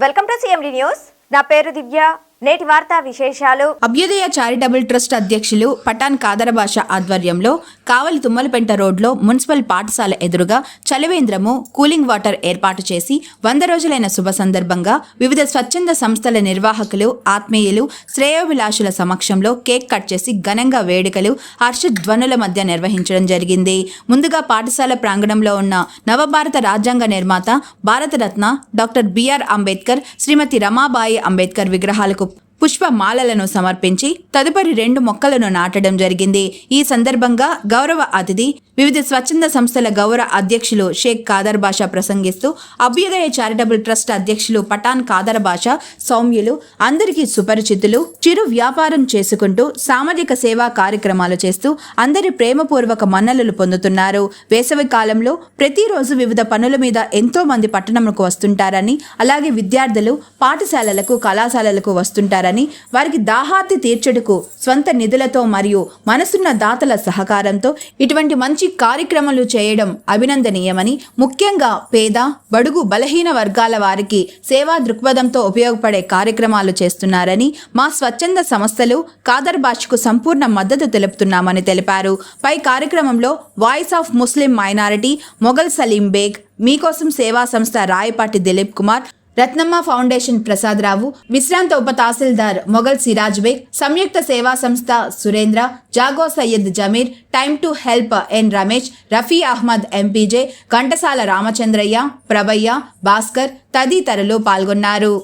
Welcome to CMD news. నా పేరు దివ్య. నేటి వార్తా విశేషాలు. అభ్యుదయ చారిటబుల్ ట్రస్ట్ అధ్యక్షులు పఠాన్ కాదరభాష ఆధ్వర్యంలో కావలి తుమ్మలపెంట రోడ్లో మున్సిపల్ పాఠశాల ఎదురుగా చలివేంద్రము కూలింగ్ వాటర్ ఏర్పాటు చేసి వంద రోజులైన శుభ సందర్భంగా వివిధ స్వచ్ఛంద సంస్థల నిర్వాహకులు ఆత్మీయులు శ్రేయోభిలాషుల సమక్షంలో కేక్ కట్ చేసి ఘనంగా వేడుకలు హర్షధ్వనుల మధ్య నిర్వహించడం జరిగింది. ముందుగా పాఠశాల ప్రాంగణంలో ఉన్న నవభారత రాజ్యాంగ నిర్మాత Bharat Ratna doctor B R Ambedkar Shrimati Ramabai Ambedkar విగ్రహాలకు పుష్పమాలలను సమర్పించి తదుపరి రెండు మొక్కలను నాటడం జరిగింది. ఈ సందర్భంగా గౌరవ అతిథి వివిధ స్వచ్ఛంద సంస్థల గౌరవ అధ్యక్షులు షేక్ కాదర్ బాషా ప్రసంగిస్తూ అభ్యుదయ చారిటబుల్ ట్రస్ట్ అధ్యక్షులు పఠాన్ కాదర్ బాషా సౌమ్యులు అందరికీ సుపరిచితులు చిరు వ్యాపారం చేసుకుంటూ సామాజిక సేవా కార్యక్రమాలు చేస్తూ అందరి ప్రేమపూర్వక మన్నలు పొందుతున్నారు. వేసవి కాలంలో ప్రతిరోజు వివిధ పనుల మీద ఎంతో మంది పట్టణంకు వస్తుంటారని అలాగే విద్యార్థులు పాఠశాలలకు కళాశాలలకు వస్తుంటారని వారికి దాహార్తి తీర్చటకు స్వంత నిధులతో మరియు మనసున్న దాతల సహకారంతో ఇటువంటి మంచి కార్యక్రమాలు చేయడం అభినందనీయమని ముఖ్యంగా పేద బడుగు బలహీన వర్గాల వారికి సేవా దృక్పథంతో ఉపయోగపడే కార్యక్రమాలు చేస్తున్నారని మా స్వచ్ఛంద సంస్థలు కాదర్ భాషకు సంపూర్ణ మద్దతు తెలుపుతున్నామని తెలిపారు. పై కార్యక్రమంలో voice of Muslim minority Mughal Saleem Baig మీకోసం సేవా సంస్థ రాయపాటి దిలీప్ కుమార్ రత్నమ్మ ఫౌండేషన్ ప్రసాదరావు విశ్రాంత ఉప తహసీల్దార్ మొఘల్ సిరాజ్ బేగ్ సంయుక్త సేవా సంస్థ Surendra Jago Syed Zameer time to help N Ramesh Rafi Ahmed MPJ Ghantasala Ramachandraiah Prabhaiah Bhaskar తదితరులు పాల్గొన్నారు.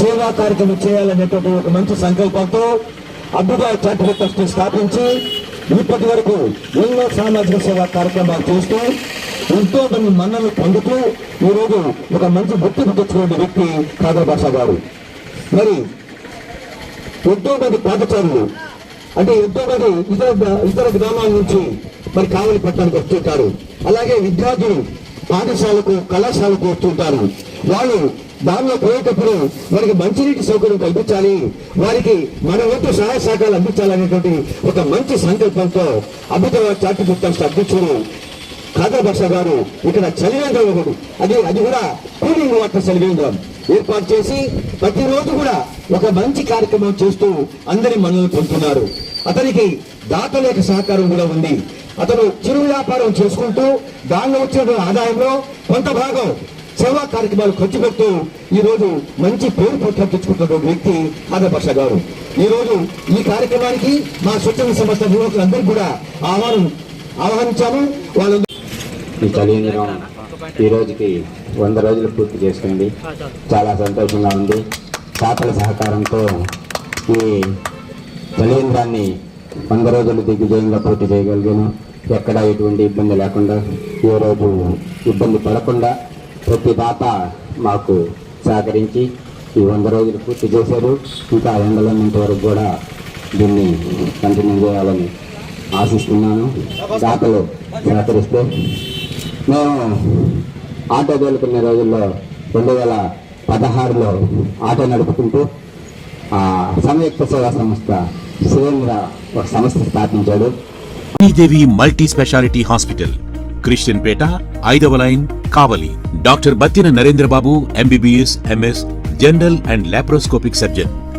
సేవా కార్యక్రమం చేయాలనేటువంటి ఒక మంచి సంకల్పంతో అభ్యుదయ చారిటబుల్ ట్రస్ట్ స్థాపించి ఇప్పటి వరకు ఎన్నో సామాజిక సేవా కార్యక్రమాలు చేస్తూ ఎంతో మంది మన్నలు పొందుతూ ఈరోజు ఒక మంచి గుర్తింపు తెచ్చుకున్న వ్యక్తి కాదర్ బాషా గారు. మరి ఎంతో మంది పాఠశాలలు అంటే ఎంతో మంది ఇతర ఇతర గ్రామాల నుంచి మరి కావలి పట్టణానికి వస్తుంటారు. అలాగే విద్యార్థులు పాఠశాలకు కళాశాలకు వస్తుంటారు. వాళ్ళు దానిలో పోయేటప్పుడు వారికి మంచినీటి సౌకర్యం కల్పించాలి వారికి మన వంతు సహాయ శాఖలు అందించాలనేటువంటి ఒక మంచి సంకల్పంతో అద్భుతమైన చాటి ట్రస్ట్ అధ్యక్షుడు ఖాదర్ గారు ఇక్కడ చలివేంద్రం ఒకటి అది అది కూడా కూలింగ్ వాటర్ చలివేంద్రం ఏర్పాటు చేసి ప్రతిరోజు కూడా ఒక మంచి కార్యక్రమం చేస్తూ అందరి మనల్ని పొందుతున్నారు. అతనికి దాతల యొక్క సహకారం కూడా ఉంది. అతను చిరు వ్యాపారం చేసుకుంటూ దానిలో వచ్చిన ఆదాయంలో కొంత భాగం సేవా కార్యక్రమాలు ఖర్చు పెడుతూ ఈ రోజు మంచి పేరు పొట్టం తెచ్చుకుంటున్న వ్యక్తి ఖాదర్ గారు. ఈ రోజు ఈ కార్యక్రమానికి మా స్వచ్ఛంద సంస్థ నిర్వాహకులందరికీ కూడా ఆహ్వానం ఆహ్వానించాము. వాళ్ళందరూ ఈ కలియుగం ఈ రోజుకి వంద రోజులు పూర్తి చేసుకుంది. చాలా సంతోషంగా ఉంది. పాత్రల సహకారంతో ఈ చలివేంద్రాన్ని వంద రోజులు దిగ్విజయంగా పూర్తి చేయగలిగాను. ఎక్కడ ఎటువంటి ఇబ్బంది లేకుండా ఏ రోజు ఇబ్బంది పడకుండా ప్రతి దాత మాకు సహకరించి ఈ వంద రోజులు పూర్తి చేశారు. ఇంకా ఎండలన్నంత వరకు కూడా దీన్ని కంటిన్యూ చేయాలని ఆశిస్తున్నాను. దాతలు సహకరిస్తే మేము ఆటో తోలుకునే రోజుల్లో రెండు వేల పదహారులో ఆటో నడుపుకుంటూ ఆ సంయుక్త సేవా సంస్థ సురేంద్ర ఒక సంస్థ స్థాపించాడు. Sridevi multi speciality hospital Christian పేట ఐదవ line Kavali. Doctor Battina Narendrababu MBBS MS general and laparoscopic surgeon.